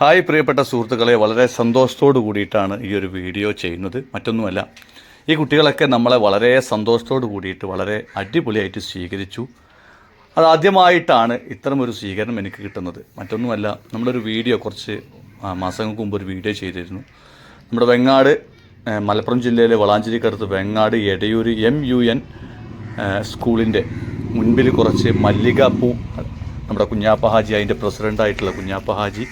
Hi പ്രിയപ്പെട്ട സുഹൃത്തുക്കളെ വളരെ സന്തോഷത്തോടു കൂടിയിട്ടാണ് ഈ ഒരു വീഡിയോ ചെയ്യുന്നത്. മറ്റൊന്നുമല്ല ഈ കുട്ടികളൊക്കെ നമ്മളെ വളരെ സന്തോഷത്തോടു കൂടിയിട്ട് വളരെ അടിപൊളിയായിട്ട് സ്വീകരിച്ചു. അതാദ്യമായിട്ടാണ് ഇത്തരം ഒരു സ്വീകരണം എനിക്ക് കിട്ടുന്നത്. മറ്റൊന്നുമല്ല നമ്മളൊരു വീഡിയോ കുറച്ച് മാസങ്ങൾക്ക് മുമ്പ് ഒരു വീഡിയോ ചെയ്തിരുന്നു. നമ്മുടെ വെങ്ങാട് മലപ്പുറം ജില്ലയിലെ വളാഞ്ചേരിക്കടുത്ത് Vengad Edayur M U N സ്കൂളിന്റെ മുൻപിൽ കുറച്ച് മല്ലികപ്പൂ നമ്മുടെ കുഞ്ഞാപ്പ ഹാജി അതിന്റെ പ്രസിഡന്റായിട്ടുള്ള കുഞ്ഞാപ്പ ഹാജി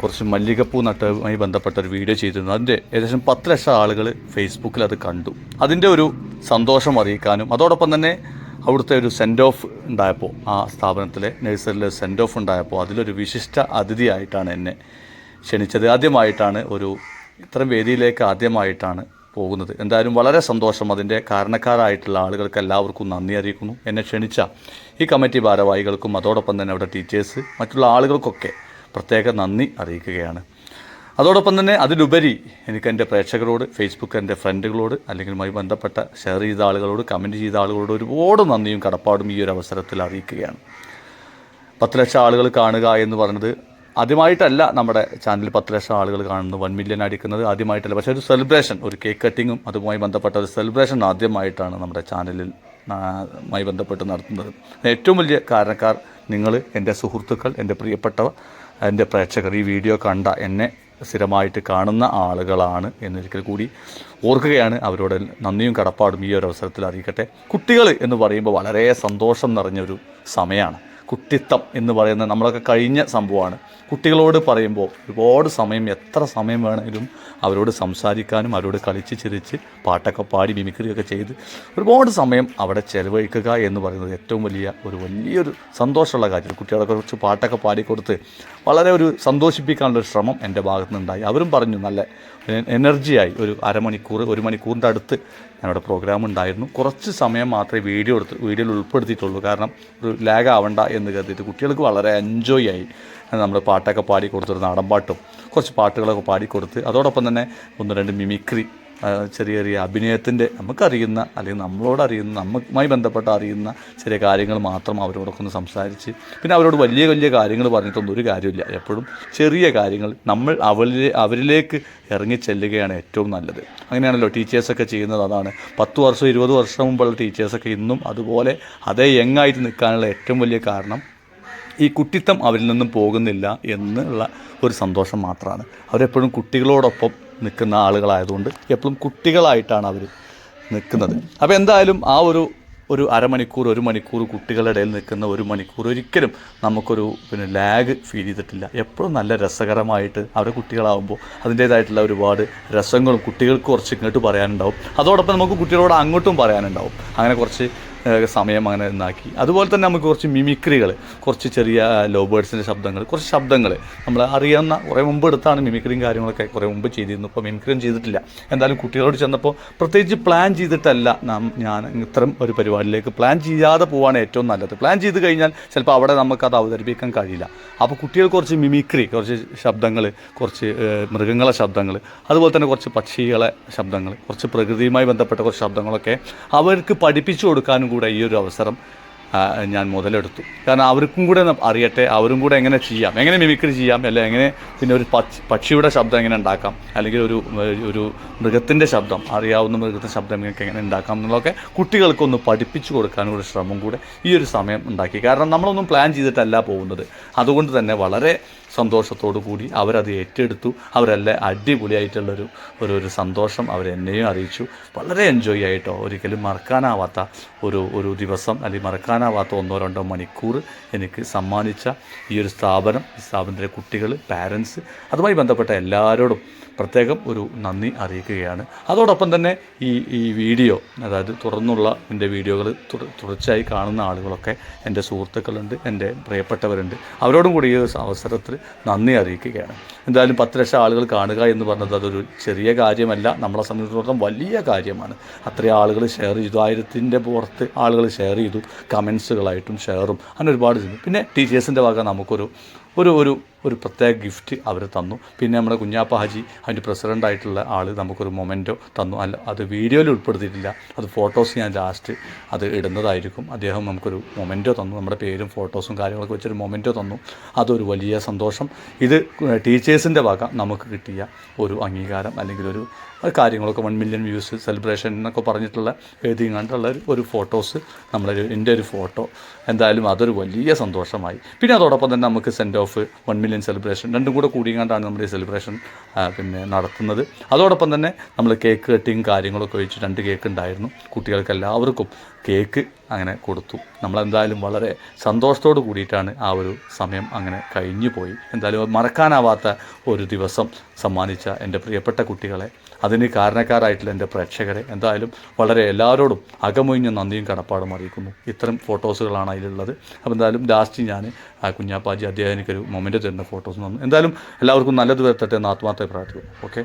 കുറച്ച് മല്ലികപ്പൂ നട്ടുമായി ബന്ധപ്പെട്ട ഒരു വീഡിയോ ചെയ്തിരുന്നു. അതിന്റെ ഏകദേശം പത്ത് ലക്ഷം ആളുകൾ ഫേസ്ബുക്കിൽ അത് കണ്ടു. അതിന്റെ ഒരു സന്തോഷം അറിയിക്കാനും അതോടൊപ്പം തന്നെ അവിടുത്തെ ഒരു സെൻഡ് ഓഫ് ഉണ്ടായപ്പോൾ ആ സ്ഥാപനത്തിലെ നഴ്സറിയിലെ സെൻഡ് ഓഫ് ഉണ്ടായപ്പോൾ അതിലൊരു വിശിഷ്ട അതിഥിയായിട്ടാണ് എന്നെ ക്ഷണിച്ചത്. ആദ്യമായിട്ടാണ് ഒരു ഇത്തരം വേദിയിലേക്ക് ആദ്യമായിട്ടാണ് പോകുന്നത്. എന്തായാലും വളരെ സന്തോഷം. അതിന്റെ കാരണക്കാരായിട്ടുള്ള ആളുകൾക്ക് എല്ലാവർക്കും നന്ദി അറിയിക്കുന്നു. എന്നെ ക്ഷണിച്ച ഈ കമ്മിറ്റി ഭാരവാഹികൾക്കും അതോടൊപ്പം തന്നെ അവിടെ ടീച്ചേഴ്സ് മറ്റുള്ള ആളുകൾക്കൊക്കെ പ്രത്യേക നന്ദി അറിയിക്കുകയാണ്. അതോടൊപ്പം തന്നെ അതിലുപരി എനിക്ക് എന്റെ പ്രേക്ഷകരോട് ഫേസ്ബുക്ക് എന്റെ ഫ്രണ്ടുകളോട് അല്ലെങ്കിൽ മായി ബന്ധപ്പെട്ട ഷെയർ ചെയ്ത ആളുകളോട് കമന്റ് ചെയ്ത ആളുകളോട് ഒരുപാട് നന്ദിയും കടപ്പാടും ഈ ഒരു അവസരത്തിൽ അറിയിക്കുകയാണ്. പത്ത് ലക്ഷം ആളുകൾ കാണുക എന്ന് പറഞ്ഞത് ആദ്യമായിട്ടല്ല നമ്മുടെ ചാനലിൽ പത്ത് ലക്ഷം ആളുകൾ കാണുന്നത് വൺ മില്യൺ അടിക്കുന്നത് ആദ്യമായിട്ടല്ല. പക്ഷേ ഒരു സെലിബ്രേഷൻ ഒരു കേക്ക് കട്ടിങ്ങും അതുമായി ബന്ധപ്പെട്ട ഒരു സെലിബ്രേഷൻ ആദ്യമായിട്ടാണ് നമ്മുടെ ചാനലിൽ മായി ബന്ധപ്പെട്ട് നടത്തുന്നത്. ഏറ്റവും വലിയ കാരണക്കാർ നിങ്ങൾ എന്റെ സുഹൃത്തുക്കൾ എന്റെ പ്രിയപ്പെട്ടവ എന്റെ പ്രേക്ഷകർ ഈ വീഡിയോ കണ്ട എന്നെ സ്ഥിരമായിട്ട് കാണുന്ന ആളുകളാണ് എന്നൊരിക്കൽ കൂടി ഓർക്കുകയാണ്. അവരോട് നന്ദിയും കടപ്പാടും ഈ ഒരു അവസരത്തിൽ അറിയിക്കട്ടെ. കുട്ടികൾ എന്ന് പറയുമ്പോൾ വളരെ സന്തോഷം നിറഞ്ഞൊരു സമയമാണ്. കുട്ടിത്തം എന്ന് പറയുന്ന നമ്മളൊക്കെ കഴിഞ്ഞ സംഭവമാണ്. കുട്ടികളോട് പറയുമ്പോൾ ഒരുപാട് സമയം എത്ര സമയം വേണമെങ്കിലും അവരോട് സംസാരിക്കാനും അവരോട് കളിച്ച് ചിരിച്ച് പാട്ടൊക്കെ പാടി മിമിക്രിയൊക്കെ ചെയ്ത് ഒരുപാട് സമയം അവിടെ ചെലവഴിക്കുക എന്ന് പറയുന്നത് ഏറ്റവും വലിയ ഒരു വലിയൊരു സന്തോഷമുള്ള കാര്യം കുട്ടികളെ കുറച്ച് പാട്ടൊക്കെ പാടിക്കൊടുത്ത് വളരെ ഒരു സന്തോഷിപ്പിക്കാനുള്ള ഒരു ശ്രമം എന്റെ ഭാഗത്തു നിന്നുണ്ടായി അവരും പറഞ്ഞു നല്ല എനർജിയായി ഒരു അരമണിക്കൂർ ഒരു മണിക്കൂറിന്റെ അടുത്ത് ഞങ്ങളുടെ പ്രോഗ്രാം ഉണ്ടായിരുന്നു. കുറച്ച് സമയം മാത്രമേ വീഡിയോ എടുത്ത് വീഡിയോയിൽ ഉൾപ്പെടുത്തിയിട്ടുള്ളൂ. കാരണം ഒരു ലാഗ് ആവണ്ട എന്ന് കരുതിയിട്ട് കുട്ടികൾക്ക് വളരെ എൻജോയ് ആയി. നമ്മൾ പാട്ടൊക്കെ പാടി കൊടുത്തൊരു നാടൻ പാട്ടും കുറച്ച് പാട്ടുകളൊക്കെ പാടിക്കൊടുത്ത് അതോടൊപ്പം തന്നെ ഒന്ന് രണ്ട് മിമിക്രി ചെറിയ ചെറിയ അഭിനയത്തിന്റെ നമുക്കറിയുന്ന അല്ലെങ്കിൽ നമ്മളോട് അറിയുന്ന നമുക്കുമായി ബന്ധപ്പെട്ട അറിയുന്ന ചെറിയ കാര്യങ്ങൾ മാത്രം അവരോടൊക്കെ ഒന്ന് സംസാരിച്ച് പിന്നെ അവരോട് വലിയ വലിയ കാര്യങ്ങൾ പറഞ്ഞിട്ടൊന്നും ഒരു കാര്യമില്ല. എപ്പോഴും ചെറിയ കാര്യങ്ങൾ നമ്മൾ അവരിലെ അവരിലേക്ക് ഇറങ്ങി ചെല്ലുകയാണ് ഏറ്റവും നല്ലത്. അങ്ങനെയാണല്ലോ ടീച്ചേഴ്സൊക്കെ ചെയ്യുന്നത്. അതാണ് പത്ത് വർഷം ഇരുപത് വർഷം മുമ്പുള്ള ടീച്ചേഴ്സൊക്കെ ഇന്നും അതുപോലെ അതേ യങ്ങായിട്ട് നിൽക്കാനുള്ള ഏറ്റവും വലിയ കാരണം ഈ കുട്ടിത്തം അവരിൽ നിന്നും പോകുന്നില്ല എന്നുള്ള ഒരു സന്തോഷം മാത്രമാണ്. അവരെപ്പോഴും കുട്ടികളോടൊപ്പം നിൽക്കുന്ന ആളുകളായതുകൊണ്ട് എപ്പോഴും കുട്ടികളായിട്ടാണ് അവർ നിൽക്കുന്നത്. അപ്പോൾ എന്തായാലും ആ ഒരു ഒരു അരമണിക്കൂർ ഒരു മണിക്കൂർ കുട്ടികളുടെ ഇടയിൽ നിൽക്കുന്ന ഒരു മണിക്കൂർ ഒരിക്കലും നമുക്കൊരു പിന്നെ ലാഗ് ഫീൽ ചെയ്തിട്ടില്ല. എപ്പോഴും നല്ല രസകരമായിട്ട് അവരുടെ കുട്ടികളാകുമ്പോൾ അതിന്റേതായിട്ടുള്ള ഒരുപാട് രസങ്ങളും കുട്ടികൾക്ക് കുറച്ച് ഇങ്ങോട്ട് പറയാനുണ്ടാവും. അതോടൊപ്പം നമുക്ക് കുട്ടികളോട് അങ്ങോട്ടും പറയാനുണ്ടാവും. അങ്ങനെ കുറച്ച് സമയം അങ്ങനെ ഇന്നാക്കി അതുപോലെ തന്നെ നമുക്ക് കുറച്ച് മിമിക്രികൾ കുറച്ച് ചെറിയ ലോ ബേഡ്സിന്റെ ശബ്ദങ്ങൾ കുറച്ച് ശബ്ദങ്ങൾ നമ്മൾ അറിയാവുന്ന കുറേ മുമ്പ് എടുത്താണ് മിമിക്രിയും കാര്യങ്ങളൊക്കെ കുറേ മുമ്പ് ചെയ്തിരുന്നു ഇപ്പോൾ മിമിക്രിയും ചെയ്തിട്ടില്ല. എന്തായാലും കുട്ടികളോട് ചെന്നപ്പോൾ പ്രത്യേകിച്ച് പ്ലാൻ ചെയ്തിട്ടല്ല നാം ഞാൻ ഇത്തരം ഒരു പരിപാടിയിലേക്ക് പ്ലാൻ ചെയ്യാതെ പോവാണ് ഏറ്റവും നല്ലത്. പ്ലാൻ ചെയ്ത് കഴിഞ്ഞാൽ ചിലപ്പോൾ അവിടെ നമുക്കത് അവതരിപ്പിക്കാൻ കഴിയില്ല. അപ്പോൾ കുട്ടികൾ കുറച്ച് മിമിക്രി കുറച്ച് ശബ്ദങ്ങൾ കുറച്ച് മൃഗങ്ങളെ ശബ്ദങ്ങൾ അതുപോലെ തന്നെ കുറച്ച് പക്ഷികളെ ശബ്ദങ്ങൾ കുറച്ച് പ്രകൃതിയുമായി ബന്ധപ്പെട്ട കുറച്ച് ശബ്ദങ്ങളൊക്കെ അവർക്ക് പഠിപ്പിച്ചു കൊടുക്കാനും കൂടെ ഈ ഒരു അവസരം ഞാൻ മുതലെടുത്തു. കാരണം അവർക്കും കൂടെ അറിയട്ടെ അവരും കൂടെ എങ്ങനെ ചെയ്യാം എങ്ങനെ മിമിക്രി ചെയ്യാം അല്ലെ എങ്ങനെ പിന്നെ ഒരു പക്ഷി പക്ഷിയുടെ ശബ്ദം എങ്ങനെ ഉണ്ടാക്കാം അല്ലെങ്കിൽ ഒരു ഒരു മൃഗത്തിന്റെ ശബ്ദം അറിയാവുന്ന മൃഗത്തിന്റെ ശബ്ദം നിങ്ങൾക്ക് എങ്ങനെ ഉണ്ടാക്കാം എന്നുള്ളതൊക്കെ കുട്ടികൾക്കൊന്ന് പഠിപ്പിച്ചു കൊടുക്കാനുള്ള ശ്രമം കൂടെ ഈ ഒരു സമയം ഉണ്ടാക്കി. കാരണം നമ്മളൊന്നും പ്ലാൻ ചെയ്തിട്ടല്ല പോകുന്നത്. അതുകൊണ്ട് തന്നെ വളരെ സന്തോഷത്തോടു കൂടി അവരത് ഏറ്റെടുത്തു. അവരെല്ലാം അടിപൊളിയായിട്ടുള്ളൊരു ഒരു ഒരു സന്തോഷം അവർ അവരെന്നെയും അറിയിച്ചു. വളരെ എൻജോയ് ആയിട്ടോ ഒരിക്കലും മറക്കാനാവാത്ത ഒരു ഒരു ദിവസം അല്ലെങ്കിൽ മറക്കാനാവാത്ത ഒന്നോ രണ്ടോ മണിക്കൂർ എനിക്ക് സമ്മാനിച്ച ഈ ഒരു സ്ഥാപനം ഈ സ്ഥാപനത്തിലെ കുട്ടികൾ പാരൻസ് അതുമായി ബന്ധപ്പെട്ട എല്ലാവരോടും പ്രത്യേകം ഒരു നന്ദി അറിയിക്കുകയാണ്. അതോടൊപ്പം തന്നെ ഈ ഈ വീഡിയോ അതായത് തുറന്നുള്ള എന്റെ വീഡിയോകൾ തുടർച്ചയായി കാണുന്ന ആളുകളൊക്കെ എന്റെ സുഹൃത്തുക്കളുണ്ട് എന്റെ പ്രിയപ്പെട്ടവരുണ്ട്. അവരോടും കൂടി ഈ അവസരത്തിൽ നന്ദി അറിയിക്കുകയാണ്. എന്തായാലും പത്ത് ലക്ഷം ആളുകൾ കാണുക എന്ന് പറഞ്ഞത് അതൊരു ചെറിയ കാര്യമല്ല. നമ്മളെ സംബന്ധിച്ചിടത്തോളം വലിയ കാര്യമാണ്. അത്രയും ആളുകൾ ഷെയർ ചെയ്തു. ആയിരത്തിന്റെ പുറത്ത് ആളുകൾ ഷെയർ ചെയ്തു. കമൻസുകളായിട്ടും ഷെയറും അങ്ങനെ ഒരുപാട് ചെയ്തു. പിന്നെ ടീച്ചേഴ്സിന്റെ വക നമുക്കൊരു ഒരു ഒരു ഒരു പ്രത്യേക ഗിഫ്റ്റ് അവർ തന്നു. പിന്നെ നമ്മുടെ കുഞ്ഞാപ്പ ഹാജി അതിന്റെ പ്രസിഡന്റായിട്ടുള്ള ആൾ നമുക്കൊരു മൊമെന്റോ തന്നു. അല്ല അത് വീഡിയോയിൽ ഉൾപ്പെടുത്തിയിട്ടില്ല. അത് ഫോട്ടോസ് ഞാൻ ലാസ്റ്റ് അത് ഇടുന്നതായിരിക്കും. അദ്ദേഹം നമുക്കൊരു മൊമെന്റോ തന്നു. നമ്മുടെ പേരും ഫോട്ടോസും കാര്യങ്ങളൊക്കെ വെച്ചൊരു മൊമെന്റോ തന്നു. അതൊരു വലിയ സന്തോഷം. ഇത് ടീച്ചേഴ്സിന്റെ വക നമുക്ക് കിട്ടിയ ഒരു അംഗീകാരം അല്ലെങ്കിൽ ഒരു കാര്യങ്ങളൊക്കെ വൺ മില്യൺ വ്യൂസ് സെലിബ്രേഷൻ എന്നൊക്കെ പറഞ്ഞിട്ടുള്ള എഴുതി കണ്ടുള്ള ഒരു ഫോട്ടോസ് നമ്മളൊരു എന്റെ ഒരു ഫോട്ടോ. എന്തായാലും അതൊരു വലിയ സന്തോഷമായി. പിന്നെ അതോടൊപ്പം തന്നെ നമുക്ക് send off one million celebration രണ്ടും കൂടെ കൂടിയങ്ങാണ്ടാണ് നമ്മുടെ ഈ സെലിബ്രേഷൻ പിന്നെ നടത്തുന്നത്. അതോടൊപ്പം തന്നെ നമ്മൾ കേക്ക് കട്ടിങ് കാര്യങ്ങളൊക്കെ വെച്ച് രണ്ട് കേക്ക് ഉണ്ടായിരുന്നു. കുട്ടികൾക്ക് എല്ലാവർക്കും കേക്ക് അങ്ങനെ കൊടുത്തു. നമ്മളെന്തായാലും വളരെ സന്തോഷത്തോട് കൂടിയിട്ടാണ് ആ ഒരു സമയം അങ്ങനെ കഴിഞ്ഞു പോയി. എന്തായാലും മറക്കാനാവാത്ത ഒരു ദിവസം സമ്മാനിച്ച എന്റെ പ്രിയപ്പെട്ട കുട്ടികളെ അതിന് കാരണക്കാരായിട്ടുള്ള എന്റെ പ്രേക്ഷകരെ എന്തായാലും വളരെ എല്ലാവരോടും അകമൊഴിഞ്ഞ നന്ദിയും കടപ്പാടും അറിയിക്കുന്നു. ഇത്തരം ഫോട്ടോസുകളാണ് അതിലുള്ളത്. അപ്പോൾ എന്തായാലും ലാസ്റ്റ് ഞാൻ ആ കുഞ്ഞാപ്പാജി അദ്ദേഹം എനിക്കൊരു മൊമെന്റ് തരുന്ന ഫോട്ടോസ് തന്നു. എന്തായാലും എല്ലാവർക്കും നല്ലത് വരുത്തട്ടെ എന്ന് ആത്മാർത്ഥമായി പ്രാർത്ഥിക്കുന്നു. ഓക്കെ?